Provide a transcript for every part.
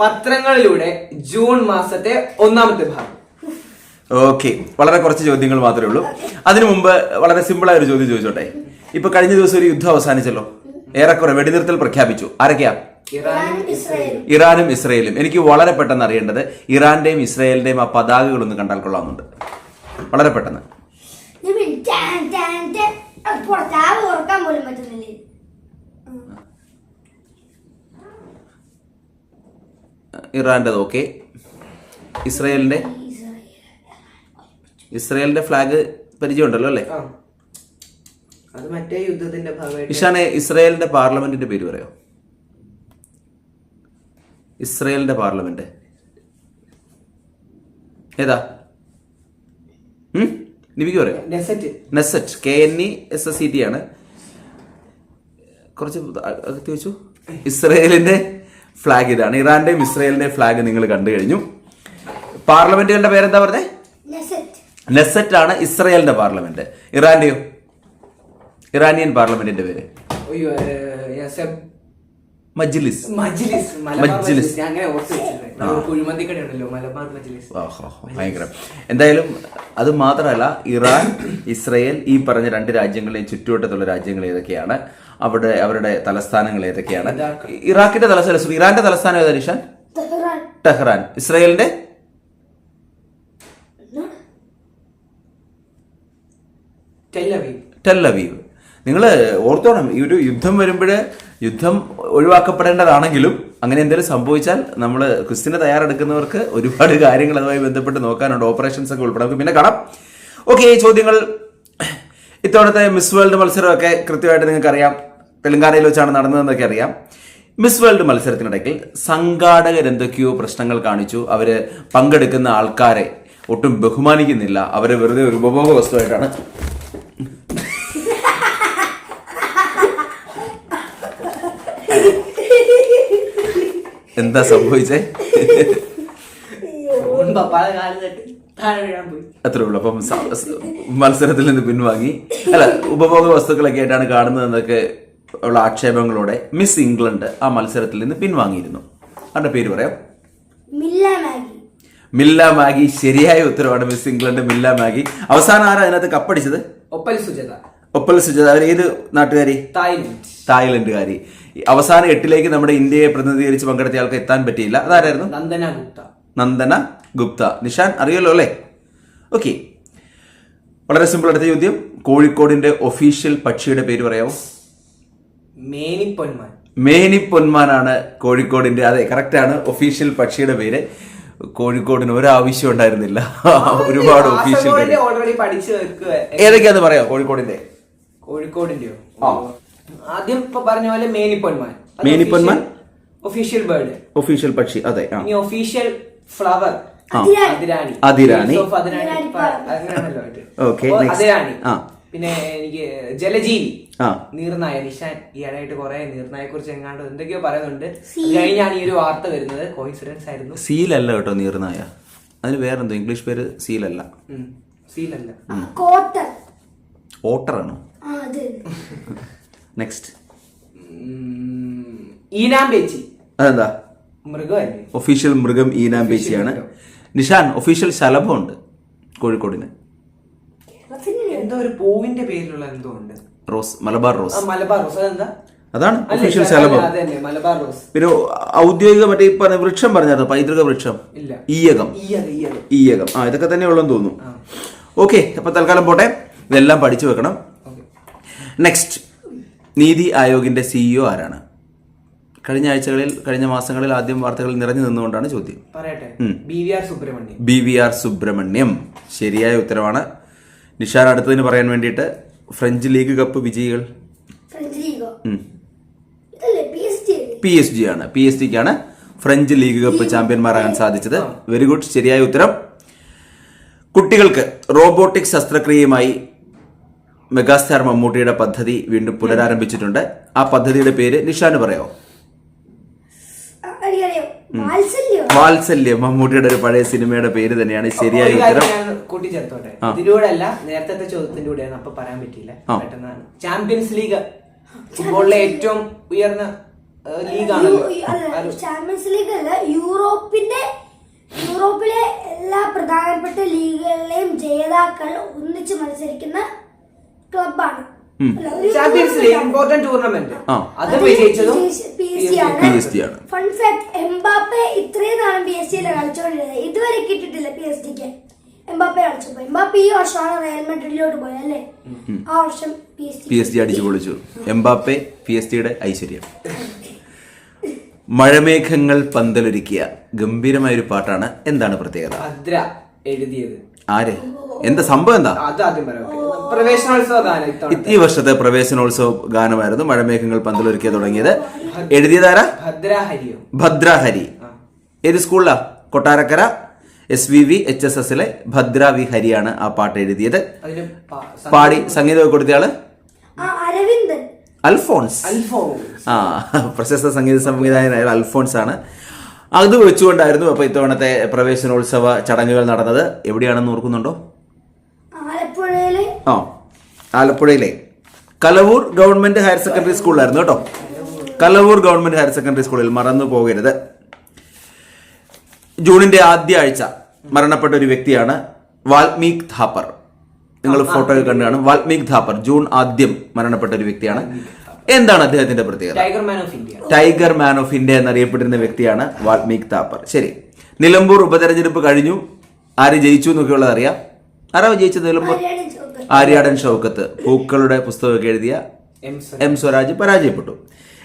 പത്രങ്ങളിലൂടെ ജൂൺ മാസത്തെ ഒന്നാമത്തെ ഭാഗം. ഓക്കെ. വളരെ കുറച്ച് ചോദ്യങ്ങൾ മാത്രമേ ഉള്ളൂ. അതിനു മുമ്പ് വളരെ സിമ്പിൾ ആയ ഒരു ചോദ്യം ചോദിച്ചോട്ടെ. ഇപ്പൊ കഴിഞ്ഞ ദിവസം ഒരു യുദ്ധം അവസാനിച്ചല്ലോ. ഏറെക്കുറെ വെടിനിർത്തൽ പ്രഖ്യാപിച്ചു. ആരൊക്കെയാ? ഇറാനും ഇസ്രയേലും. എനിക്ക് വളരെ പെട്ടെന്ന് അറിയേണ്ടത് ഇറാന്റെയും ഇസ്രയേലിന്റെയും ആ പതാകകളൊന്ന് കണ്ടാൽ കൊള്ളാമെന്നുണ്ട്. വളരെ പെട്ടെന്ന് ഇത് ടാൻ ടാൻ ടാൻ അത് പുറത്ത് ആ ഓർക്കാൻ പോലും പറ്റുന്നില്ലേ ഇറാന്റേത് ഓക്കെ ഇസ്രയേലിന്റെ ഇസ്രയേലിന്റെ ഫ്ലാഗ് പരിചയമുണ്ടല്ലോ അല്ലേ? അത് മറ്റേ യുദ്ധത്തിന്റെ ഭാഗമായിട്ട് ഇഷാനെ ഇസ്രയേലിന്റെ പാർലമെന്റിന്റെ പേര് പറയോ? ഇസ്രയേലിന്റെ പാർലമെന്റ് ഏതാ? ലിപിക്ക് നിവിക്ക് പറയോ? Knesset. K N E S S C T ആണ്. കുറച്ച് അകത്തി വെച്ചു ഇസ്രയേലിന്റെ ഫ്ലാഗ് ഇതാണ് ഇറാന്റെയും ഇസ്രയേലിന്റെയും ഫ്ലാഗ് നിങ്ങൾ കണ്ടു കഴിഞ്ഞു. പാർലമെന്റുകളുടെ പേരെന്താ പറഞ്ഞത് നെസറ്റ്. നെസറ്റ് ആണ് ഇസ്രയേലിന്റെ പാർലമെന്റ്. ഇറാന്റെയോ? ഇറാനിയൻ പാർലമെന്റിന്റെ പേര്. അയ്യോ യസബ് മജ്ലിസ്. മജ്ലിസ് ഭയങ്കരം. എന്തായാലും അത് മാത്രമല്ല ഇറാൻ ഇസ്രയേൽ ഈ പറഞ്ഞ രണ്ട് രാജ്യങ്ങളെയും ചുറ്റുവട്ടത്തുള്ള രാജ്യങ്ങൾ ഏതൊക്കെയാണ്? അവിടെ അവരുടെ തലസ്ഥാനങ്ങൾ ഏതൊക്കെയാണ്? ഇറാഖിന്റെ തലസ്ഥാനം ഇറാന്റെ തലസ്ഥാനം ഏതാ നിഷാൻ? ടെഹ്റാൻ. ഇസ്രയേലിന്റെ? ടെല്ലവീവ് നിങ്ങൾ ഓർത്തോണം ഈ ഒരു യുദ്ധം വരുമ്പോൾ യുദ്ധം ഒഴിവാക്കപ്പെടേണ്ടതാണെങ്കിലും അങ്ങനെ എന്തെങ്കിലും സംഭവിച്ചാൽ നമ്മൾ ക്രിസ്ത്യന് തയ്യാറെടുക്കുന്നവർക്ക് ഒരുപാട് കാര്യങ്ങൾ അതുമായി ബന്ധപ്പെട്ട് നോക്കാനുണ്ട്. ഓപ്പറേഷൻസ് ഒക്കെ ഉൾപ്പെടെ. നമുക്ക് പിന്നെ കാണാം. ഓക്കെ ഈ ചോദ്യങ്ങൾ ഇത്തവണത്തെ മിസ് വേൾഡ് മത്സരമൊക്കെ കൃത്യമായിട്ട് നിങ്ങൾക്ക് അറിയാം തെലങ്കാനയിൽ വെച്ചാണ് നടന്നതെന്നൊക്കെ അറിയാം. മിസ് വേൾഡ് മത്സരത്തിനിടയ്ക്ക് സംഘാടകർ എന്തൊക്കെയോ പ്രശ്നങ്ങൾ കാണിച്ചു. അവർ പങ്കെടുക്കുന്ന ആൾക്കാരെ ഒട്ടും ബഹുമാനിക്കുന്നില്ല. അവരെ വെറുതെ ഒരു ഉപഭോഗ വസ്തുവായിട്ടാണ്. എന്താ സംഭവിച്ചേ? പല കാലം തട്ടി താഴെ വീഴാൻ പോയി. അത്രേ ഉള്ളൂ. അപ്പം മത്സരത്തിൽ നിന്ന് പിൻവാങ്ങി. അല്ല ഉപഭോഗ വസ്തുക്കളൊക്കെ ആയിട്ടാണ് കാണുന്നതെന്നൊക്കെ ഉള്ള ആക്ഷേപങ്ങളോടെ മിസ് ഇംഗ്ലണ്ട് ആ മത്സരത്തിൽ നിന്ന് പിൻവാങ്ങിയിരുന്നു. അവരുടെ പേര് പറയാം? Milla Magee. Milla Magee. ശരിയായ ഉത്തരവാണ് മിസ് ഇംഗ്ലണ്ട് മില്ല മാഗി. അവസാനം ആരാ അതിനകത്ത് കപ്പടിച്ചത്? ഒപ്പൽ സുജത. ഒപ്പൽ സുജത. അവർ ഏത് നാട്ടുകാരി? തായ്ലൻഡ്. തായ്ലൻഡുകാരി. അവസാന എട്ടിലേക്ക് നമ്മുടെ ഇന്ത്യയെ പ്രതിനിധീകരിച്ച് പങ്കെടുത്ത ആൾക്ക് എത്താൻ പറ്റിയില്ല. അതാരായിരുന്നു? നന്ദന ഗുപ്ത. നന്ദന ഗുപ്ത. നിഷാൻ അറിയല്ലോ അല്ലേ? ഓക്കെ വളരെ സിമ്പിൾ അടുത്ത ചോദ്യം. കോഴിക്കോടിന്റെ ഒഫീഷ്യൽ പക്ഷിയുടെ പേര് പറയാമോ? മേനിപ്പൊന്മാൻ. മേനിപ്പൊന്മാനാണ് മേനി പൊന്മാനാണ് കോഴിക്കോടിന്റെ അതെ കറക്റ്റ് ആണ്. ഒഫീഷ്യൽ പക്ഷിയുടെ പേര്. കോഴിക്കോടിന് ഒരാവശ്യം ഉണ്ടായിരുന്നില്ല. ഒരുപാട് ഒഫീഷ്യൽ ഓൾറെഡി പഠിച്ചു ഏതൊക്കെയാന്ന് പറയാ കോഴിക്കോടിന്റെ? കോഴിക്കോടിന്റെയോ? ആദ്യം ഇപ്പൊ പറഞ്ഞ പോലെ മേനിപ്പൊന്മാൻ. മേനിപ്പൊന്മാൻ? ഒഫീഷ്യൽ ബേർഡ് ഒഫീഷ്യൽ പക്ഷി അതെ ഒഫീഷ്യൽ ഫ്ലവർ. അതിരാണി. ഓക്കെ അതിരാണി. പിന്നെ എനിക്ക് ജലജീവി. ആ. നീർനായ നിഷാൻ ഈയിടെയായിട്ട് കുറെ നീർനായെ കുറിച്ച് എങ്ങാണ്ട് എന്തൊക്കെയോ പറയുന്നുണ്ട്. കഴിഞ്ഞാണ് ഈ ഒരു വാർത്ത വരുന്നത്. കോയിൻസിഡൻസ് ആയിരുന്നു. സീലല്ല കേട്ടോ നീർനായ. അതിന് വേറെന്തോ ഇംഗ്ലീഷ് പേര് സീലല്ല. സീലല്ല. കോട്ടർ. ഓട്ടറാണോ നെക്സ്റ്റ് ഈനാം പേച്ചി അതെന്താ? മൃഗമല്ലേ? ഒഫീഷ്യൽ മൃഗം ഈനാമ്പേച്ചിയാണ് നിഷാൻ ഒഫീഷ്യൽ ശലഭമുണ്ട് കോഴിക്കോടിന്. കേരളത്തിന് എന്തോ ഒരു പൂവിന്റെ പേരിലുള്ള എന്തോ ഉണ്ട്. Rose Malabar rose. Malabar rose. അതെന്താ? അതാണ് ഒഫീഷ്യൽ ശലഭം. പിന്നെ ഔദ്യോഗിക മറ്റേ ഇപ്പൊ വൃക്ഷം പറഞ്ഞായിരുന്നു പൈതൃക വൃക്ഷം. ഈയകം. ഈയക ആ ഇതൊക്കെ തന്നെ ഉള്ളെന്ന് തോന്നുന്നു. ഓക്കെ അപ്പൊ തൽക്കാലം പോട്ടെ. ഇതെല്ലാം പഠിച്ചു വെക്കണം. നെക്സ്റ്റ് നീതി ആയോഗിന്റെ സിഇഒ ആരാണ്? കഴിഞ്ഞ ആഴ്ചകളിൽ കഴിഞ്ഞ മാസങ്ങളിൽ ആദ്യം വാർത്തകൾ നിറഞ്ഞു നിന്നുകൊണ്ടാണ് ചോദ്യം. പറയട്ടെ. B V R Subrahmanyam. B V R Subrahmanyam. ശരിയായ ഉത്തരവാണ്. നിഷാൻ അടുത്തതിന് പറയാൻ വേണ്ടിയിട്ട് ഫ്രഞ്ച് ലീഗ് കപ്പ് വിജയികൾ? ഫ്രഞ്ച് ലീഗോ? ഇതല്ലേ പി എസ് ജി ആണ്. പി എസ് ജിക്കാണ് ഫ്രഞ്ച് ലീഗ് കപ്പ് ചാമ്പ്യന്മാരാകാൻ സാധിച്ചത്. Very good. ശരിയായ ഉത്തരം. കുട്ടികൾക്ക് റോബോട്ടിക് ശസ്ത്രക്രിയയുമായി മെഗാസ്റ്റാർ മമ്മൂട്ടിയുടെ പദ്ധതി വീണ്ടും പുനരാരംഭിച്ചിട്ടുണ്ട്. ആ പദ്ധതിയുടെ പേര് നിഷാന് പറയാമോ വാത്സല്യോ? മമ്മൂട്ടിയുടെ ഒരു പഴയ സിനിമയുടെ പേര് തന്നെയാണ് ശരിയായ ഉത്തരം. കൂട്ടിച്ചേർത്തോട്ടെ? ഇതിലൂടെ അല്ല നേരത്തെ ചോദ്യത്തിന്റെ കൂടെയാണ് അപ്പൊ പറയാൻ പറ്റിയില്ല. പെട്ടെന്നാണ്. Champions league. ഫുട്ബോളിലെ ഏറ്റവും ഉയർന്ന ലീഗാണല്ലോ ചാമ്പ്യൻസ് ലീഗ് അല്ല യൂറോപ്പിന്റെ യൂറോപ്പിലെ എല്ലാ പ്രധാനപ്പെട്ട ലീഗുകളിലെയും ജേതാക്കൾ ഒന്നിച്ച് മത്സരിക്കുന്ന ക്ലബാണ് ചാമ്പ്യൻസ് ലീഗ് ഇമ്പോർട്ടന്റ് ടൂർണമെന്റ് അത് വിജയിച്ചതും പി എസ് ആണ്. പി ജി ആണ്. ഫൺ ഫാക്ട് എംബാപ്പെ ഇത്രയും നാളും പി എസ് സിയിലെ കളിച്ചോണ്ടിരുന്നത്. ഇതുവരെ കിട്ടിയിട്ടില്ല പി എസ് ഡിക്ക് എംബാപ്പെ കളിച്ചപ്പോ എംബാപ്പെ ഈ വർഷമാണ് റയൽ മെഡ്രിഡിലോട്ട് പോയത് അല്ലേ? ആ വർഷം പി എസ് പി ജി അടിച്ചു പൊളിച്ചു. എംബാപ്പെ പി എസ് ജിയുടെ ഐശ്വര്യം. മഴമേഘങ്ങൾ പന്തലൊരുക്കിയ ഗംഭീരമായ ഒരു പാട്ടാണ് എന്താണ് പ്രത്യേകത? ഭദ്ര എഴുതിയത്. ആരെ? എന്താ സംഭവം എന്താ? അത് ആദ്യം പറയാം. പ്രവേശനോത്സവ ഗാനം ഈ വർഷത്തെ പ്രവേശനോത്സവ ഗാനമായിരുന്നു മഴമേഘങ്ങൾ പന്തലൊരുക്കിയ തുടങ്ങിയത്. എഴുതിയതാരാ? ഭദ്രാഹരി. ഏത് സ്കൂളിലാ? Kottarakkara. S V V H S എസിലെ ഭദ്ര വി ഹരിയാണ് ആ പാട്ട് എഴുതിയത്. അതിന് പാടി സംഗീതമൊക്കെ കൊടുത്തയാൾ? ആ അരവിന്ദൻ. അൽഫോൺസ്. ആ പ്രശസ്ത സംഗീത സംവിധായകനായ അൽഫോൺസ് ആണ് അത് വെച്ചുകൊണ്ടായിരുന്നു അപ്പൊ ഇത്തവണത്തെ പ്രവേശനോത്സവ ചടങ്ങുകൾ നടന്നത്. എവിടെയാണെന്ന് ഓർക്കുന്നുണ്ടോ? ആ ആലപ്പുഴയിലെ. കലവൂർ ഗവൺമെന്റ് ഹയർ സെക്കൻഡറി സ്കൂളിലായിരുന്നു കേട്ടോ. കലവൂർ ഗവൺമെന്റ് ഹയർ സെക്കൻഡറി സ്കൂളിൽ മറന്നു പോകരുത്. ജൂണിന്റെ ആദ്യ ആഴ്ച മരണപ്പെട്ട ഒരു വ്യക്തിയാണ് വാൽമീക് ഥാപ്പർ. നിങ്ങൾ ഫോട്ടോ കണ്ടു കാണും വാൽമീക് ഥാപ്പർ ജൂൺ ആദ്യം മരണപ്പെട്ട ഒരു വ്യക്തിയാണ്. എന്താണ് അദ്ദേഹത്തിന്റെ പ്രത്യേകത ടൈഗർ മാൻ ഓഫ് ഇന്ത്യ. എന്നറിയപ്പെട്ടിരുന്ന വ്യക്തിയാണ് വാൽമീക് താപ്പർ ശരി. നിലമ്പൂർ ഉപതെരഞ്ഞെടുപ്പ് കഴിഞ്ഞു. ആര് ജയിച്ചു എന്നൊക്കെയുള്ളത് അറിയാം. ആരാ ജയിച്ചത് നിലമ്പൂർ? ആര്യാടൻ ഷൗക്കത്ത് പൂക്കളുടെ പുസ്തകമൊക്കെ എഴുതിയ എം എം സ്വരാജ് പരാജയപ്പെട്ടു.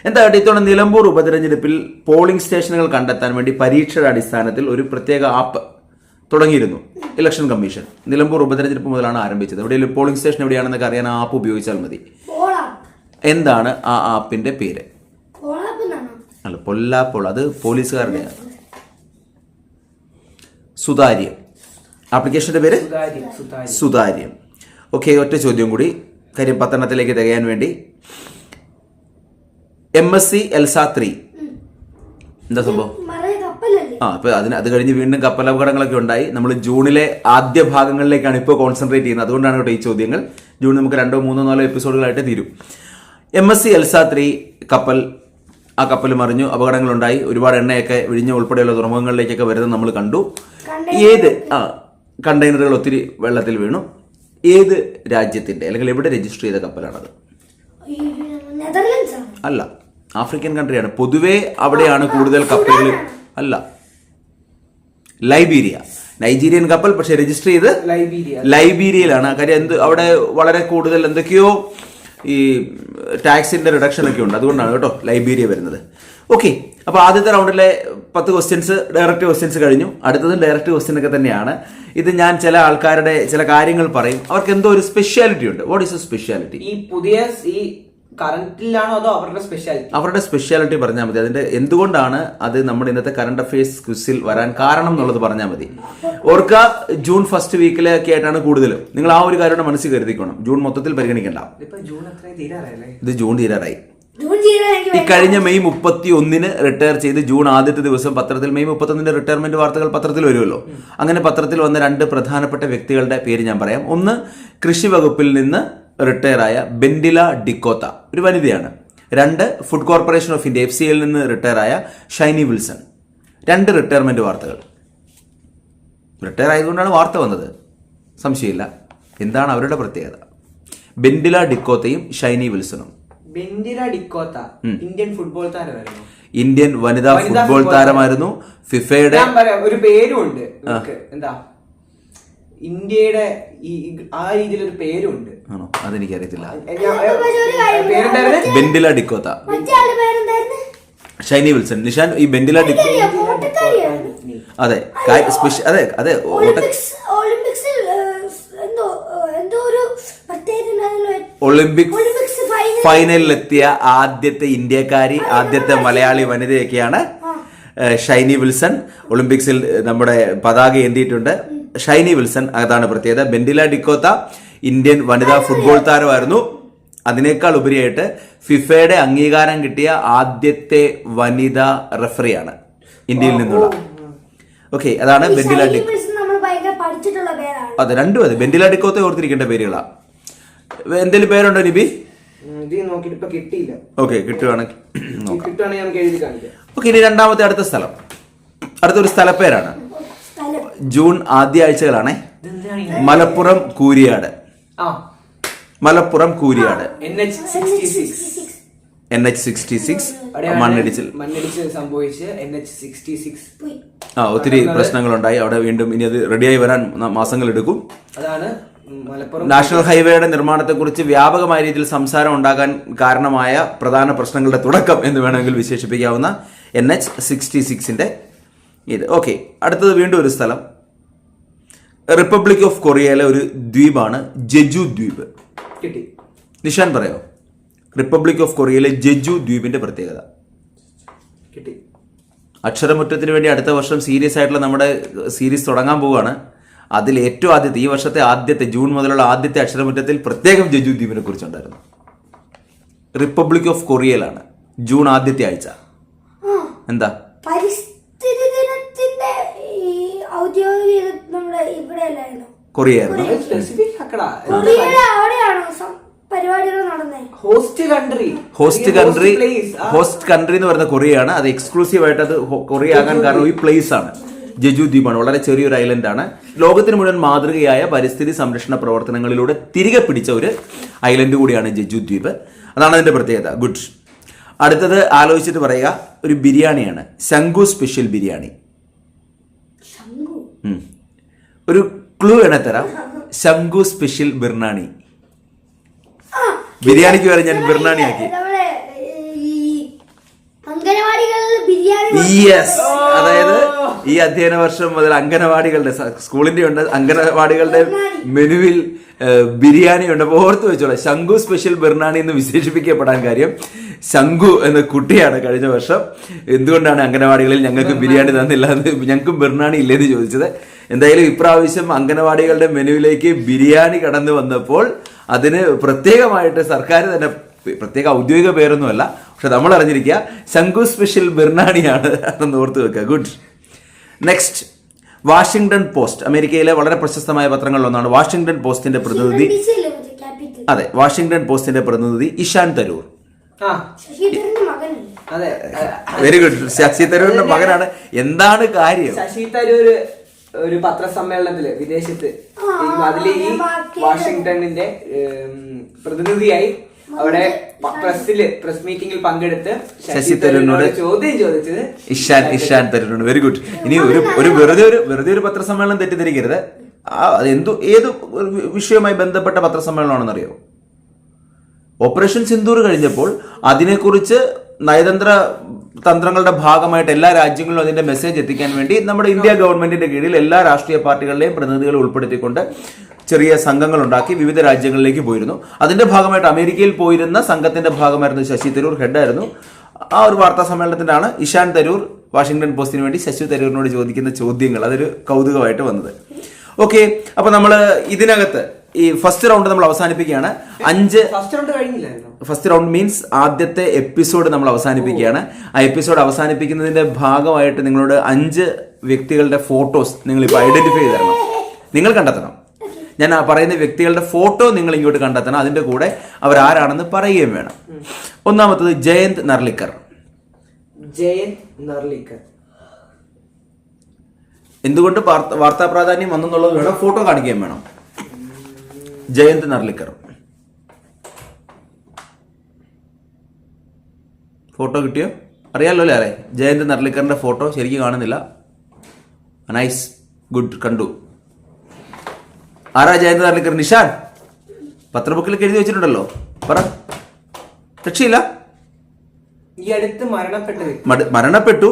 എന്താകട്ടെ ഇത്തവണ നിലമ്പൂർ ഉപതെരഞ്ഞെടുപ്പിൽ പോളിംഗ് സ്റ്റേഷനുകൾ കണ്ടെത്താൻ വേണ്ടി പരീക്ഷയുടെ അടിസ്ഥാനത്തിൽ ഒരു പ്രത്യേക ആപ്പ് തുടങ്ങിയിരുന്നു ഇലക്ഷൻ കമ്മീഷൻ. നിലമ്പൂർ ഉപതെരഞ്ഞെടുപ്പ് മുതലാണ് ആരംഭിച്ചത്. എവിടെ പോളിംഗ് സ്റ്റേഷൻ എവിടെയാണെന്നൊക്കെ അറിയാൻ ആ ആപ്പ് ഉപയോഗിച്ചാൽ മതി. എന്താണ് ആ ആപ്പിന്റെ പേര്? അല്ല പൊല്ലാപ്പോൾ. അത് പോലീസുകാരുടെയാണ് സുതാര്യം. ആപ്ലിക്കേഷന്റെ പേര്? സുതാര്യം. ഓക്കെ ഒറ്റ ചോദ്യം കൂടി. കാര്യം പത്തെണ്ണത്തിലേക്ക് തികയാൻ വേണ്ടി. M S C Elsa three എന്താ സംഭവം? ആ ഇപ്പൊ അതിന് അത് കഴിഞ്ഞ് വീണ്ടും കപ്പലപകടങ്ങളൊക്കെ ഉണ്ടായി. നമ്മൾ ജൂണിലെ ആദ്യ ഭാഗങ്ങളിലേക്കാണ് ഇപ്പോൾ കോൺസെൻട്രേറ്റ് ചെയ്യുന്നത്. അതുകൊണ്ടാണ് കേട്ടോ ഈ ചോദ്യങ്ങൾ. ജൂൺ നമുക്ക് രണ്ടോ മൂന്നോ നാലോ എപ്പിസോഡുകളായിട്ട് തീരും. M S C Elsa three കപ്പൽ ആ കപ്പൽ മറിഞ്ഞു. അപകടങ്ങളുണ്ടായി. ഒരുപാട് എണ്ണയൊക്കെ വിഴിഞ്ഞ ഉൾപ്പെടെയുള്ള തുറമുഖങ്ങളിലേക്കൊക്കെ വരുന്നത് നമ്മൾ കണ്ടു. ഏത്? ആ കണ്ടെയ്നറുകൾ ഒത്തിരി വെള്ളത്തിൽ വീണു. ഏത് രാജ്യത്തിന്റെ അല്ലെങ്കിൽ എവിടെ രജിസ്റ്റർ ചെയ്ത കപ്പലാണത്? ഈ നെതർലൻഡ്സ് ആണ്. അല്ല ആഫ്രിക്കൻ കൺട്രിയാണ്. പൊതുവേ അവിടെയാണ് കൂടുതൽ കപ്പലുകൾ അല്ല. ലൈബീരിയ. നൈജീരിയൻ കപ്പൽ പക്ഷെ രജിസ്റ്റർ ചെയ്ത് ലൈബീരിയ. ലൈബീരിയയിലാണ്. കാര്യം എന്ത് അവിടെ വളരെ കൂടുതൽ എന്തൊക്കെയോ ഈ ടാക്സിന്റെ റിഡക്ഷൻ ഒക്കെ ഉണ്ട്. അതുകൊണ്ടാണ് കേട്ടോ ലൈബീരിയ വരുന്നത്. ഓക്കെ അപ്പൊ ആദ്യത്തെ റൗണ്ടിലെ പത്ത് ക്വസ്റ്റ്യൻസ് ഡയറക്റ്റ് ക്വസ്റ്റ്യൻസ് കഴിഞ്ഞു. അടുത്തതും ഡയറക്റ്റ് ക്വസ്റ്റ്യൻ ഒക്കെ തന്നെയാണ്. ഇത് ഞാൻ ചില ആൾക്കാരുടെ ചില കാര്യങ്ങൾ പറയും. അവർക്ക് എന്തോ ഒരു സ്പെഷ്യാലിറ്റി ഉണ്ട്. വാട്ട് ഈസ് എ സ്പെഷ്യാലിറ്റി ഈ പുതിയ ഈ കറണ്ടിലാണോ അതോ അവരുടെ സ്പെഷ്യാലിറ്റി അവരുടെ സ്പെഷ്യാലിറ്റി പറഞ്ഞാൽ മതി. അതിന്റെ എന്തുകൊണ്ടാണ് അത് നമ്മുടെ ഇന്നത്തെ കറണ്ട് അഫയേഴ്സ് ക്വിസിൽ വരാൻ കാരണം എന്നുള്ളത് പറഞ്ഞാൽ മതി. ഓർക്ക ജൂൺ ഫസ്റ്റ് വീക്കിലൊക്കെ ആയിട്ടാണ് കൂടുതലും. നിങ്ങൾ ആ ഒരു കാര്യം മനസ്സിൽ കരുതിക്കണം. ജൂൺ മൊത്തത്തിൽ പരിഗണിക്കണ്ട. ഇത് ജൂൺ തീരാറായി. ഈ കഴിഞ്ഞ മെയ് മുപ്പത്തി ഒന്നിന് റിട്ടയർ ചെയ്ത് ജൂൺ ആദ്യത്തെ ദിവസം പത്രത്തിൽ മെയ് മുപ്പത്തൊന്നിന്റെ റിട്ടയർമെന്റ് വാർത്തകൾ പത്രത്തിൽ വരുമല്ലോ. അങ്ങനെ പത്രത്തിൽ വന്ന രണ്ട് പ്രധാനപ്പെട്ട വ്യക്തികളുടെ പേര് ഞാൻ പറയാം. ഒന്ന് കൃഷി വകുപ്പിൽ നിന്ന് റിട്ടയർ ആയ ബെൻഡില ഡിക്കോത്ത ഒരു വനിതയാണ്. രണ്ട് Food Corporation of India F C നിന്ന് റിട്ടയർ ആയ ഷൈനി വിൽസൺ. രണ്ട് റിട്ടയർമെന്റ് വാർത്തകൾ. റിട്ടയർ ആയതുകൊണ്ടാണ് വാർത്ത വന്നത്. സംശയമില്ല. എന്താണ് അവരുടെ പ്രത്യേകത? ബെൻഡില ഡിക്കോത്തയും ഷൈനി വിൽസണും. ഡിക്കോത്ത ഇന്ത്യൻ ഫുട്ബോൾ താരമായിരുന്നു. ഇന്ത്യൻ വനിതാ ഫുട്ബോൾ താരമായിരുന്നു ഫിഫയുടെ ഞാൻ പറയാം ഒരു പേരുണ്ട് എന്താ? ഇന്ത്യയുടെ ഈ ആ രീതിയിൽ ഒരു പേരുണ്ട് ആണോ അതെനിക്കറിയത്തില്ല ബെൻഡില ഡിക്കോത്ത ഷൈനി വിൽസൺ. നിഷാൻ ഈ ബെൻഡില ഡിക്കോ അതെ സ്പെഷ്യൽ അതെ അതെ ഒളിമ്പിക്സ് എന്തോ എന്തോ ഒരു പ്രത്യേകത ഒളിമ്പിക് ഒളിമ്പിക്സ് ഫൈനലിലെത്തിയ ആദ്യത്തെ ഇന്ത്യക്കാരി ആദ്യത്തെ മലയാളി വനിതയൊക്കെയാണ് ഷൈനി വിൽസൺ. ഒളിമ്പിക്സിൽ നമ്മുടെ പതാക എന്തിയിട്ടുണ്ട് ഷൈനി വിൽസൺ അതാണ് പ്രത്യേകത. ബെൻഡില ഡിക്കോത്ത ഇന്ത്യൻ വനിതാ ഫുട്ബോൾ താരമായിരുന്നു. അതിനേക്കാൾ ഉപരിയായിട്ട് ഫിഫയുടെ അംഗീകാരം കിട്ടിയ ആദ്യത്തെ വനിതാ റെഫറിയാണ് ഇന്ത്യയിൽ നിന്നുള്ള. ഓക്കെ അതാണ് ബെൻഡില ഡിക്കോ അതെ രണ്ടും അതെ. ബെൻഡില ഡിക്കോത്തെ ഓർത്തിരിക്കേണ്ട പേരുകളാ. എന്തെങ്കിലും പേരുണ്ടോ നിബി? ഇത് നോക്കിയിട്ട് ഇപ്പൊ കിട്ടിയില്ല. ഓക്കെ കിട്ടുവാണെങ്കിൽ നോക്കാം. കിട്ടുവാണെങ്കിൽ നമുക്ക് എഴുതി കാണിക്കാം. ഓക്കെ ഇനി രണ്ടാമത്തെ അടുത്ത സ്ഥലം. അടുത്തൊരു സ്ഥലപ്പേരാണ്. സ്ഥലം ജൂൺ ആദ്യ ആഴ്ചകളാണേ മലപ്പുറം കൂരിയാട്. ആ. Malappuram Kooriyad. N H sixty six മണ്ണിടിച്ചിൽ. മണ്ണിടിച്ചിൽ സംഭവിച്ച് എൻ എച്ച് സിക്സ്റ്റി സിക്സ് പോയി ആ ഒത്തിരി പ്രശ്നങ്ങളുണ്ടായി. അവിടെ വീണ്ടും ഇനി അത് റെഡിയായി വരാൻ മാസങ്ങൾ എടുക്കും. അതാണ് നാഷണൽ ഹൈവേയുടെ നിർമ്മാണത്തെക്കുറിച്ച് വ്യാപകമായ രീതിയിൽ സംസാരം ഉണ്ടാകാൻ കാരണമായ പ്രധാന പ്രശ്നങ്ങളുടെ തുടക്കം എന്ന് വേണമെങ്കിൽ വിശേഷിപ്പിക്കാവുന്ന എൻ എച്ച് സിക്സ്റ്റി സിക്സിന്റെ ഇത്. ഓക്കെ അടുത്തത് വീണ്ടും ഒരു സ്ഥലം. റിപ്പബ്ലിക് ഓഫ് കൊറിയയിലെ ഒരു ദ്വീപാണ് ജെജു ദ്വീപ്. കിട്ടി. നിഷാൻ പറയോ? റിപ്പബ്ലിക് ഓഫ് കൊറിയയിലെ ജെജു ദ്വീപിന്റെ പ്രത്യേകത. കിട്ടി. അക്ഷരമുറ്റത്തിന് വേണ്ടി അടുത്ത വർഷം സീരിയസ് ആയിട്ടുള്ള നമ്മുടെ സീരീസ് തുടങ്ങാൻ പോവുകയാണ്. അതിൽ ഏറ്റവും ആദ്യത്തെ ഈ വർഷത്തെ ആദ്യത്തെ ജൂൺ മുതലുള്ള ആദ്യത്തെ അക്ഷരമുറ്റത്തിൽ പ്രത്യേകം ജജു ദ്വീപിനെ കുറിച്ചുണ്ടായിരുന്നു. റിപ്പബ്ലിക് ഓഫ് കൊറിയയിലാണ് ജൂൺ ആദ്യത്തെ ആഴ്ച. എന്താ? പരിസ്ഥിതി ദിനത്തിന്റെ ഈ ഔദ്യോഗിക നമ്മുടെ ഇവിടെ അല്ലായിരുന്നു കൊറിയയായിരുന്നു. Host country host country host country എന്ന് പറയുന്ന കൊറിയയാണ്. അത് എക്സ്ക്ലൂസീവ് ആയിട്ട് അത് കൊറിയ ആകാൻ കാരണം ഈ പ്ലേസ് ആണ്. ജജു ദ്വീപാണ്. വളരെ ചെറിയൊരു ഐലൻഡ് ആണ് ലോകത്തിന് മുഴുവൻ മാതൃകയായ പരിസ്ഥിതി സംരക്ഷണ പ്രവർത്തനങ്ങളിലൂടെ തിരികെ പിടിച്ച ഒരു ഐലൻഡ് കൂടിയാണ് ജജു ദ്വീപ്. അതാണ് അതിന്റെ പ്രത്യേകത. ഗുഡ്. അടുത്തത് ആലോചിച്ചിട്ട് പറയുക ഒരു ബിരിയാണിയാണ്. ശംഖു സ്പെഷ്യൽ ബിരിയാണി. ഒരു ക്ലൂ വേണേ തരാം. ശംഖു സ്പെഷ്യൽ ബിർണാണി. ബിരിയാണിക്ക് വരെ ഞാൻ ബിർണാണി ആക്കി നമ്മുടെ ഈ അംഗനവാടികളിൽ ബിരിയാണി യെസ് അതായത് ഈ അധ്യയന വർഷം മുതൽ അംഗനവാടികളുടെ സ്കൂളിന്റെ ഉണ്ട് അംഗനവാടികളുടെ മെനുവിൽ ബിരിയാണി ഉണ്ട്. അപ്പോൾ ഓർത്ത് വെച്ചോളാം ശംഖു സ്പെഷ്യൽ ബിർണാണി എന്ന് വിശേഷിപ്പിക്കപ്പെടാൻ കാര്യം ശംഖു എന്ന കുട്ടിയാണ് കഴിഞ്ഞ വർഷം. എന്തുകൊണ്ടാണ് അംഗനവാടികളിൽ ഞങ്ങൾക്ക് ബിരിയാണി തന്നില്ല എന്ന് ഞങ്ങൾക്കും ബിർണാണി ഇല്ലെന്ന് ചോദിച്ചത്. എന്തായാലും ഇപ്രാവശ്യം അംഗനവാടികളുടെ മെനുവിലേക്ക് ബിരിയാണി കടന്നു വന്നപ്പോൾ അതിന് പ്രത്യേകമായിട്ട് സർക്കാർ തന്നെ പ്രത്യേക ഔദ്യോഗിക പേരൊന്നുമല്ല പക്ഷെ നമ്മൾ അറിഞ്ഞിരിക്കുക ശംഖു സ്പെഷ്യൽ ബിർണാണിയാണ് അതെന്ന് ഓർത്ത് വെക്കുക. ഗുഡ്. Next Washington post. അമേരിക്കയിലെ വളരെ പ്രശസ്തമായ പത്രങ്ങളിലൊന്നാണ് വാഷിംഗ്ടൺ പോസ്റ്റിന്റെ പ്രതിനിധി അതെ വാഷിംഗ്ടൺ പോസ്റ്റിന്റെ പ്രതിനിധി ഇഷാൻ തരൂർ. വെരി ഗുഡ് ശശി തരൂരിന്റെ മകനാണ്. എന്താണ് കാര്യം? ശശി തരൂര് ഒരു പത്രസമ്മേളനത്തിൽ വിദേശത്ത് അതിൽ ഈ വാഷിംഗ്ടണിന്റെ പ്രതിനിധിയായി അവിടെ പ്രസ്സിൽ പ്രസ് മീറ്റിംഗിൽ പങ്കെടുത്ത് ശശി തരൂരിനോട് ചോദ്യം ചോദിച്ചത് ഇഷാൻ ഇഷാൻ തരൂരിനോട്. വെരി ഗുഡ് ഇനി ഒരു ഒരു വെറുതെ ഒരു വെറുതെ ഒരു പത്രസമ്മേളനം തെറ്റിദ്ധരിക്കരുത്. ആ എന്തു ഏത് വിഷയവുമായി ബന്ധപ്പെട്ട പത്രസമ്മേളനമാണെന്നറിയോ? ഓപ്പറേഷൻ സിന്ദൂർ കഴിഞ്ഞപ്പോൾ അതിനെക്കുറിച്ച് നയതന്ത്ര തന്ത്രങ്ങളുടെ ഭാഗമായിട്ട് എല്ലാ രാജ്യങ്ങളിലും അതിന്റെ മെസ്സേജ് എത്തിക്കാൻ വേണ്ടി നമ്മുടെ ഇന്ത്യ ഗവൺമെന്റിന്റെ കീഴിൽ എല്ലാ രാഷ്ട്രീയ പാർട്ടികളുടെയും പ്രതിനിധികളെ ഉൾപ്പെടുത്തിക്കൊണ്ട് ചെറിയ സംഘങ്ങൾ ഉണ്ടാക്കി വിവിധ രാജ്യങ്ങളിലേക്ക് പോയിരുന്നു. അതിന്റെ ഭാഗമായിട്ട് അമേരിക്കയിൽ പോയിരുന്ന സംഘത്തിന്റെ ഭാഗമായിരുന്നു ശശി തരൂർ ഹെഡായിരുന്നു ആ ഒരു വാർത്താ സമ്മേളനത്തിലാണ് ഇഷാൻ തരൂർ വാഷിംഗ്ടൺ പോസ്റ്റിന് വേണ്ടി ശശി തരൂരിനോട് ചോദിക്കുന്ന ചോദ്യങ്ങൾ. അതൊരു കൗതുകമായിട്ട് വന്നത്. ഓക്കെ അപ്പൊ നമ്മൾ ഇതിനകത്ത് ഈ ഫസ്റ്റ് റൗണ്ട് നമ്മൾ അവസാനിപ്പിക്കുകയാണ്. അഞ്ച് ഫസ്റ്റ് റൗണ്ട് കഴിഞ്ഞില്ലായിരുന്നു? ഫസ്റ്റ് റൗണ്ട് മീൻസ് ആദ്യത്തെ എപ്പിസോഡ് നമ്മൾ അവസാനിപ്പിക്കുകയാണ്. ആ എപ്പിസോഡ് അവസാനിപ്പിക്കുന്നതിന്റെ ഭാഗമായിട്ട് നിങ്ങളോട് അഞ്ച് വ്യക്തികളുടെ ഫോട്ടോസ് നിങ്ങൾ ഇപ്പോൾ ഐഡന്റിഫൈ ചെയ്ത് തരണം. നിങ്ങൾ കണ്ടെത്തണം. ഞാൻ പറയുന്ന വ്യക്തികളുടെ ഫോട്ടോ നിങ്ങൾ ഇങ്ങോട്ട് കണ്ടെത്തണം. അതിന്റെ കൂടെ അവർ ആരാണെന്ന് പറയുകയും വേണം. ഒന്നാമത്തത് ജയന്ത് നർലിക്കർ ജയന്ത് നർലിക്കർ എന്തുകൊണ്ട് വാർത്ത- പ്രാധാന്യം വന്നെന്നുള്ളത് വേണം. ഫോട്ടോ കാണിക്കുകയും വേണം. ജയന്ത് നർലിക്കർ ഫോട്ടോ കിട്ടിയോ? അറിയാലോ അല്ലേ അല്ലേ ജയന്ത് നർലിക്കറിന്റെ ഫോട്ടോ ശരിക്കും കാണുന്നില്ല. നൈസ് ഗുഡ് കണ്ടു. ആരാ ജയന്ത നർലിക്കർ നിഷാൻ. പത്രബുക്കിലൊക്കെ എഴുതി വെച്ചിട്ടുണ്ടല്ലോ. പറ. രക്ഷയില്ല? ഈ അടുത്ത് മരണപ്പെട്ടു മരണപ്പെട്ടു.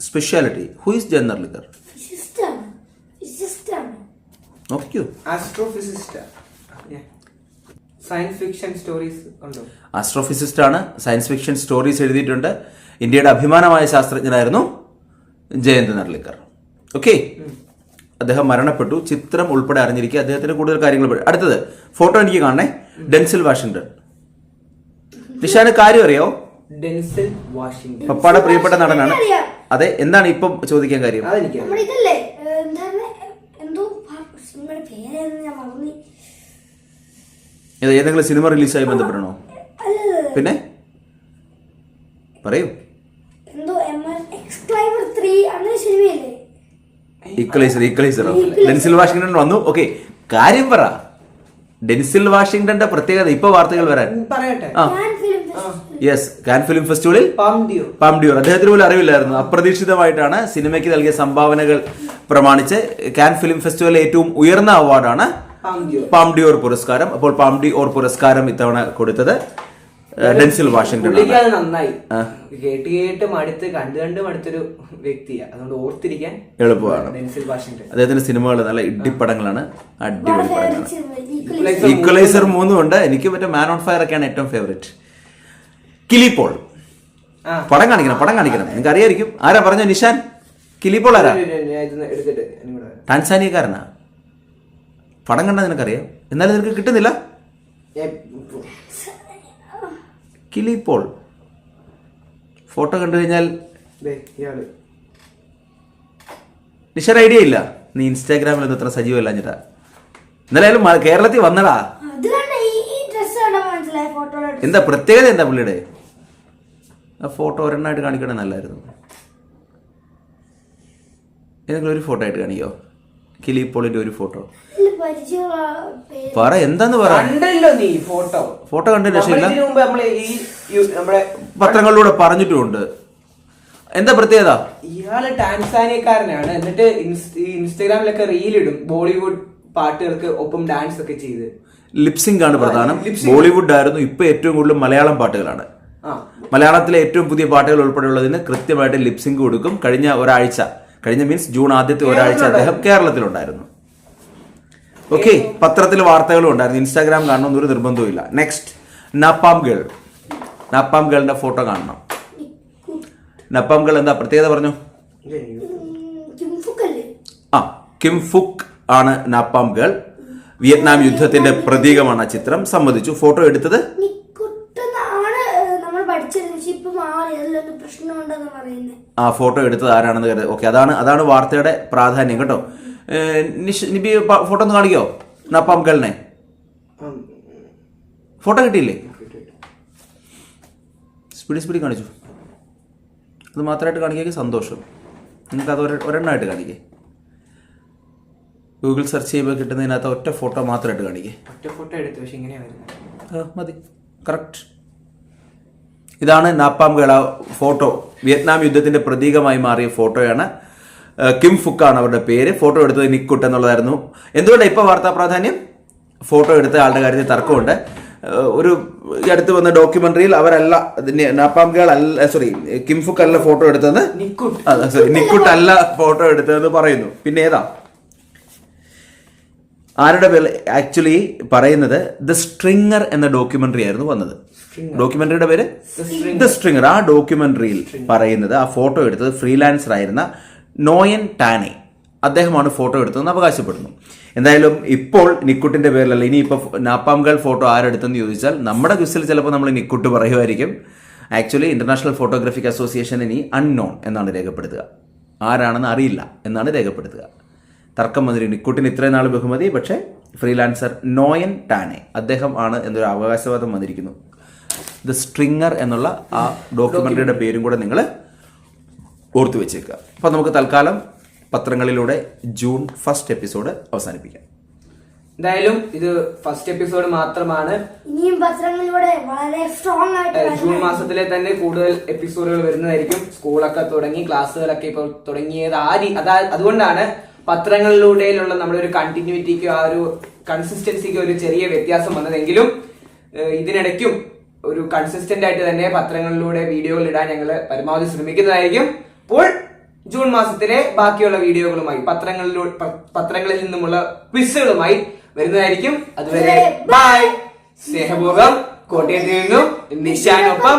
സ്പെഷ്യാലിറ്റി ഹു ഇസ് ജയന്ത് നോക്കിയോ ആസ്ട്രോഫിസിസ്റ്റ് സയൻസ് ഫിക്ഷൻ സ്റ്റോറീസ് ഉണ്ടോ? ആസ്ട്രോഫിസിസ്റ്റ് ആണ്. സയൻസ് ഫിക്ഷൻ സ്റ്റോറീസ് എഴുതിയിട്ടുണ്ട്. ഇന്ത്യയുടെ അഭിമാനമായ ശാസ്ത്രജ്ഞനായിരുന്നു ജയന്ത് നർലിക്കർ ഓക്കെ അദ്ദേഹം മരണപ്പെട്ടു. ചിത്രം ഉൾപ്പെടെ അറിഞ്ഞിരിക്കുക. അദ്ദേഹത്തിന് കൂടുതൽ കാര്യങ്ങൾ അടുത്തത് ഫോട്ടോ എനിക്ക് കാണണേ. ഡെൻസിൽ വാഷിംഗ്ടൺ നിഷാന് കാര്യം അറിയോ? ഡെൻസിൽ വാഷിംഗ്ടൺ പപ്പാടെ പ്രിയപ്പെട്ട നടനാണ്. അതെ എന്താണ് ഇപ്പം ചോദിക്കാൻ കാര്യം? അതെനിക്ക് നമ്മുടെ എന്താണ് എന്തോ സിനിമയുടെ പേരായിരുന്നു ഞാൻ മറന്നു. ഇത് ഏതെങ്കിലും സിനിമ റിലീസായി ബന്ധപ്പെടണോ? പിന്നെ? പറയൂ എന്തോ എം എക്സ്ക്ലൈമർ ത്രീ അങ്ങനെ സിനിമയില്ലേ ഈക്വലൈസർ ഈക്വലൈസറോ ഡെൻസിൽ വാഷിംഗ്ടൺ വന്നു. ഓക്കെ കാര്യം പറ. ഡെൻസിൽ വാഷിംഗ്ടന്റെ പ്രത്യേകത ഇപ്പൊ വാർത്തകൾ വരാൻ. പറയട്ടെ. ആ. യെസ് കാൻ ഫിലിം ഫെസ്റ്റിവലിൽ പാംഡിയോ പാംഡിയോർ അദ്ദേഹത്തിന് പോലും അറിവില്ലായിരുന്നു. അപ്രതീക്ഷിതമായിട്ടാണ് സിനിമയ്ക്ക് നൽകിയ സംഭാവനകൾ പ്രമാണിച്ച് കാൻ ഫിലിം ഫെസ്റ്റിവലിലെ ഏറ്റവും ഉയർന്ന അവാർഡാണ് പാംഡിയോ പാംഡിയോർ പുരസ്കാരം. അപ്പോൾ പാംഡിയോർ പുരസ്കാരം ഇത്തവണ കൊടുത്തത്. ഡെൻസിൽ വാഷിംഗ്ടൺ അത് നന്നായി. കേട്ട് കേട്ട് മടുത്ത് കണ്ട് കണ്ട് മടുത്തൊരു വ്യക്തിയാണ് അതുകൊണ്ട് ഓർത്തിരിക്കാൻ എളുപ്പമാണ്. ഡെൻസിൽ വാഷിംഗ്ടൺ അദ്ദേഹത്തിന്റെ സിനിമകൾ നല്ല ഇടിപ്പടങ്ങളാണ്. അടിപൊളി പടങ്ങളാണ്. ഇക്വലൈസർ ഈക്വലൈസർ മൂന്നും ഉണ്ട്. എനിക്ക് മറ്റേ മാൻ ഓൺ ഫയർ ഒക്കെയാണ് ഏറ്റവും ഫേവറേറ്റ് കിലിപ്പോൾ ആ. പടം കാണിക്കണം പടം കാണിക്കണം. നിങ്ങൾക്ക് അറിയായിരിക്കും. ആരാ പറഞ്ഞ നിഷാൻ? കിലിപ്പോൾ ആരാ? ഞാൻ ഇത് എടുത്തിട്ട് ഇനി കൂടെ ടാൻസാനിയക്കാരനാ? പടം കണ്ടാ നിനക്കറിയാം. എന്നാലും നിനക്ക് കിട്ടുന്നില്ല? ഞാൻ- പോൾ. ഫോട്ടോ കണ്ടു കഴിഞ്ഞാൽ ദേ, ഇയാൾ. നിഷാൻ ഐഡിയ ഇല്ല. നീ ഇൻസ്റ്റാഗ്രാമിൽ ഒന്നും അത്ര സജീവമല്ലാഞ്ഞിട്ടാ ഇന്നലെ എന്നാലും കേരളത്തിൽ വന്നടാ. എന്താ പ്രത്യേകത എന്താ പുള്ളിയുടെ? ആ ഫോട്ടോ ഒരെണ്ണമായിട്ട് കാണിക്കണേ നല്ലായിരുന്നു ഏതെങ്കിലും ഒരു ഫോട്ടോ ആയിട്ട് കാണിക്കോ? കിലിപ്പോളിന്റെ ഒരു ഫോട്ടോ. പറ എന്താന്ന് പറ? കണ്ടല്ലോ നീ ഫോട്ടോ. ഫോട്ടോ കണ്ട രക്ഷയില്ല പത്രങ്ങളിലൂടെ പറഞ്ഞിട്ടുണ്ട് എന്താ പ്രത്യേകത? ഇയാൾ ടാൻസാനിയക്കാരനാണ്. എന്നിട്ട് ഇൻസ്റ്റാഗ്രാമിലൊക്കെ റീലിടും ബോളിവുഡ് പാട്ടുകൾക്ക് ഒപ്പം ഡാൻസ് ഒക്കെ ചെയ്ത്. ലിപ്സിംഗ് ആണ് പ്രധാനം. ബോളിവുഡ് ആയിരുന്നു ഇപ്പൊ ഏറ്റവും കൂടുതൽ മലയാളം പാട്ടുകളാണ്. ആ. മലയാളത്തിലെ ഏറ്റവും പുതിയ പാട്ടുകൾ ഉൾപ്പെടെയുള്ളതിന് കൃത്യമായിട്ട് ലിപ്സിംഗ് കൊടുക്കും. കഴിഞ്ഞ ഒരാഴ്ച കഴിഞ്ഞ മീൻസ് ജൂൺ ആദ്യത്തെ ഒരാഴ്ച അദ്ദേഹം കേരളത്തിലുണ്ടായിരുന്നു. ഓക്കെ പത്രത്തിൽ വാർത്തകളും ഉണ്ടായിരുന്നു. ഇൻസ്റ്റാഗ്രാം കാണണമെന്ന് ഒരു നിർബന്ധവും ഇല്ല. നെക്സ്റ്റ് നപ്പാം ഗേൾ നപ്പാം ഗേളിന്റെ ഫോട്ടോ കാണണം. നപ്പാം ഗേൾ എന്താ? പ്രത്യേകത പറഞ്ഞു? ആ കിം ഫുക്ക് ആണ് നാപ്പാം ഗേൾ വിയറ്റ്നാം യുദ്ധത്തിന്റെ പ്രതീകമാണ് ആ ചിത്രം. സമ്മതിച്ചു. ഫോട്ടോ എടുത്തത് പ്രശ്നമുണ്ടെന്ന് പറയുന്നത് ആ ഫോട്ടോ എടുത്തത് ആരാണെന്ന് കരുത് ഓക്കെ അതാണ് അതാണ് വാർത്തയുടെ പ്രാധാന്യം കേട്ടോ. നിഷ് നിബി ഫോട്ടോ ഒന്ന് കാണിക്കോ? നപ്പാം ഗേളിനെ ഫോട്ടോ കിട്ടിയില്ലേ? സ്പീഡി സ്പീഡി കാണിച്ചു. അത് മാത്രമായിട്ട് കാണിക്കുക സന്തോഷം. നിങ്ങൾക്ക് അത് ഒരെ- ഒരെണ്ണമായിട്ട് കാണിക്കേ. ഗൂഗിൾ സെർച്ച് ചെയ്യുമ്പോൾ കിട്ടുന്നതിനകത്ത് ഒറ്റ ഫോട്ടോ മാത്രമായിട്ട് കാണിക്കേ. ഒറ്റ ഫോട്ടോ എടുത്തു പക്ഷെ ഇങ്ങനെയാണ് വരുന്നത്. ആ, മതി. കറക്റ്റ് ഇതാണ് നാപ്പാം ഗേള ഫോട്ടോ. വിയറ്റ്നാം യുദ്ധത്തിന്റെ പ്രതീകമായി മാറിയ ഫോട്ടോയാണ്. കിം ഫുക്കാണ് അവരുടെ പേര്. ഫോട്ടോ എടുത്തത് നിക്കുട്ട് എന്നുള്ളതായിരുന്നു. എന്തുകൊണ്ടാണ് ഇപ്പൊ വാർത്താ പ്രാധാന്യം? ഫോട്ടോ എടുത്ത ആളുടെ കാര്യത്തിൽ തർക്കമുണ്ട്. ഒരു ഈ അടുത്ത് വന്ന ഡോക്യുമെന്ററിയിൽ അവരല്ല നാപ്പാം ഗേൾ അല്ല സോറി കിം ഫുക്ക് അല്ല ഫോട്ടോ എടുത്തത്. നിക്കുട്ട്. സോറി നിക്കുട്ട് അല്ല ഫോട്ടോ എടുത്തതെന്ന് പറയുന്നു. പിന്നെ ഏതാ? ആരുടെ പേര് ആക്ച്വലി പറയുന്നത് ദ സ്ട്രിങ്ങർ എന്ന ഡോക്യുമെന്ററി ആയിരുന്നു വന്നത്. ഡോക്യുമെന്ററിയുടെ പേര്? ദ സ്ട്രിങ്ങർ ആ ഡോക്യുമെന്ററിയിൽ പറയുന്നത് ആ ഫോട്ടോ എടുത്തത് ഫ്രീലാൻസർ ആയിരുന്ന നോയൻ ടാനെ. അദ്ദേഹമാണ് ഫോട്ടോ എടുത്തതെന്ന് അവകാശപ്പെടുന്നു. എന്തായാലും ഇപ്പോൾ നിക്കുട്ടിന്റെ പേരിലല്ല ഇനിയിപ്പോൾ നാപ്പാം ഗേൾ ഫോട്ടോ ആരെടുത്തെന്ന് ചോദിച്ചാൽ നമ്മുടെ ക്വിസിൽ ചിലപ്പോൾ നമ്മൾ നിക്കുട്ട് പറയുമായിരിക്കും. ആക്ച്വലി ഇന്റർനാഷണൽ ഫോട്ടോഗ്രാഫിക് അസോസിയേഷൻ ഇനി അൺനോൺ എന്നാണ് രേഖപ്പെടുത്തുക. ആരാണെന്ന് അറിയില്ല എന്നാണ് രേഖപ്പെടുത്തുക. തർക്കം മന്ത്രി നിക്കുട്ടിന് ഇത്രയും നാൾ ബഹുമതി പക്ഷേ ഫ്രീലാൻസർ നോയൻ ടാനെ അദ്ദേഹം ആണ് എന്നൊരു അവകാശവാദം വന്നിരിക്കുന്നു. ദ സ്ട്രിങ്ങർ എന്നുള്ള ആ ഡോക്യുമെന്ററിയുടെ പേരും കൂടെ നിങ്ങൾ ഓർത്തു വെച്ചേക്കുക. അപ്പം നമുക്ക് തൽക്കാലം പത്രങ്ങളിലൂടെ ജൂൺ ഫസ്റ്റ് എപ്പിസോഡ് അവസാനിപ്പിക്കാം. എന്തായാലും ഇത് ഫസ്റ്റ് എപ്പിസോഡ് മാത്രമാണ്. ഇനിയും പത്രങ്ങളിലൂടെ വളരെ സ്ട്രോങ് ആയിട്ട് ജൂൺ മാസത്തിലെ തന്നെ കൂടുതൽ എപ്പിസോഡുകൾ വരുന്നതായിരിക്കും. സ്കൂളൊക്കെ തുടങ്ങി ക്ലാസ്സുകളൊക്കെ ഇപ്പോൾ തുടങ്ങിയത് ആ അതുകൊണ്ടാണ് പത്രങ്ങളിലൂടെയുള്ള നമ്മുടെ ഒരു കണ്ടിന്യൂറ്റിക്ക് ആ ഒരു കൺസിസ്റ്റൻസിക്ക് ഒരു ചെറിയ വ്യത്യാസം വന്നതെങ്കിലും ഇതിനിടയ്ക്കും ഒരു കൺസിസ്റ്റന്റ് ആയിട്ട് തന്നെ പത്രങ്ങളിലൂടെ വീഡിയോകൾ ഇടാൻ ഞങ്ങൾ പരമാവധി ശ്രമിക്കുന്നതായിരിക്കും. അപ്പോൾ ജൂൺ മാസത്തിലെ ബാക്കിയുള്ള വീഡിയോകളുമായി പത്രങ്ങളിലൂടെ പത്രങ്ങളിൽ നിന്നുമുള്ള ക്വിസുകളുമായി വരുന്നതായിരിക്കും. അതുവരെ ബൈ സ്നേഹപൂർവം കോട്ടയത്തിൽ നിന്നും നിശാനൊപ്പം